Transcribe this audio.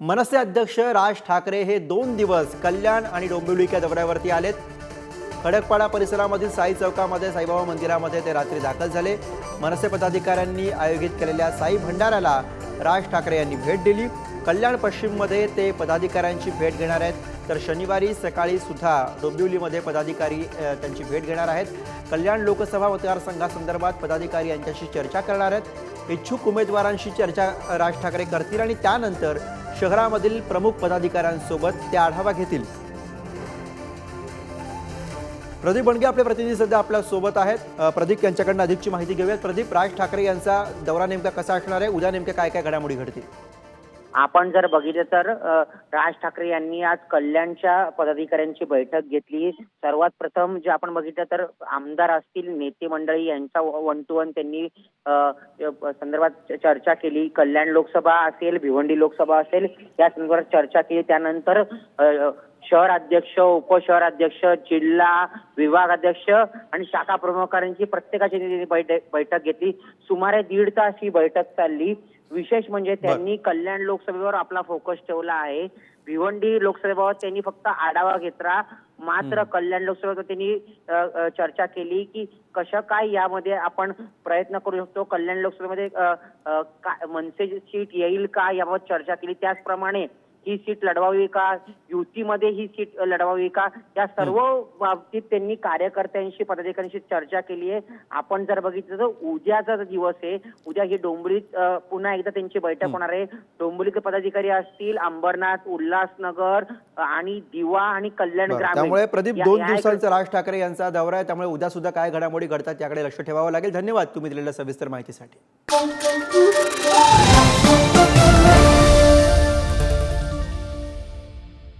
मनसे अध्यक्ष राज ठाकरे हे दोन दिवस कल्याण आणि डोंबिवलीच्या दौऱ्यावरती आलेत. खडकपाडा परिसरामधील साई चौकामध्ये साईबाबा मंदिरामध्ये ते रात्री दाखल झाले. मनसे पदाधिकाऱ्यांनी आयोजित केलेल्या साई भंडाऱ्याला राज ठाकरे यांनी भेट दिली. कल्याण पश्चिममध्ये ते पदाधिकाऱ्यांची भेट घेणार आहेत. तर शनिवारी सकाळी सुद्धा डोंबिवलीमध्ये पदाधिकारी त्यांची भेट घेणार आहेत. कल्याण लोकसभा मतदारसंघासंदर्भात पदाधिकारी यांच्याशी चर्चा करणार आहेत. इच्छुक उमेदवारांशी चर्चा राज ठाकरे करतील आणि त्यानंतर शहरामधील प्रमुख पदाधिकाऱ्यांसोबत ते आढावा घेतील. प्रदीप बंडगे आपले प्रतिनिधी सध्या आपल्यासोबत आहेत. प्रदीप यांच्याकडनं अधिकची माहिती घेऊयात. प्रदीप राज ठाकरे यांचा दौरा नेमका कसा असणार आहे? उद्या नेमक्या काय काय घडामोडी घडतील? आपण जर बघितलं तर राज ठाकरे यांनी आज कल्याणच्या पदाधिकाऱ्यांची बैठक घेतली. सर्वात प्रथम जे आपण बघितलं तर आमदार असतील नेते मंडळी यांचा वन टू वन त्यांनी संदर्भात चर्चा केली. कल्याण लोकसभा असेल भिवंडी लोकसभा असेल या संदर्भात चर्चा केली. त्यानंतर शहर अध्यक्ष उपशहर अध्यक्ष जिल्हा विभाग अध्यक्ष आणि शाखा प्रमुखांची प्रत्येकाची त्यांनी बैठक बैठक घेतली. सुमारे दीड तास ही बैठक चालली. विशेष म्हणजे त्यांनी कल्याण लोकसभेवर आपला फोकस ठेवला आहे. भिवंडी लोकसभेबाबत त्यांनी फक्त आढावा घेतला. मात्र कल्याण लोकसभेवर त्यांनी चर्चा केली की कशा काय यामध्ये आपण प्रयत्न करू शकतो? कल्याण लोकसभेमध्ये मनसे सीट येईल का? याबाबत चर्चा केली. त्याचप्रमाणे ही सीट लढवावी का? युतीमध्ये ही सीट लढवावी का? या सर्व बाबतीत त्यांनी कार्यकर्त्यांशी पदाधिकाऱ्यांशी चर्चा केली आहे. आपण जर बघितलं तर उद्याचा दिवस आहे उद्या ही डोंबिवलीत अ, पुन्हा एकदा त्यांची बैठक होणार आहे. डोंबिवलीचे पदाधिकारी असतील अंबरनाथ उल्हासनगर आणि दिवा आणि कल्याण ग्रामीण. त्यामुळे प्रदीप दोन दिवसांचा राज ठाकरे यांचा दौरा आहे. त्यामुळे उद्या सुद्धा काय घडामोडी घडतात याकडे लक्ष ठेवावं लागेल. धन्यवाद तुम्ही दिलेल्या सविस्तर माहितीसाठी.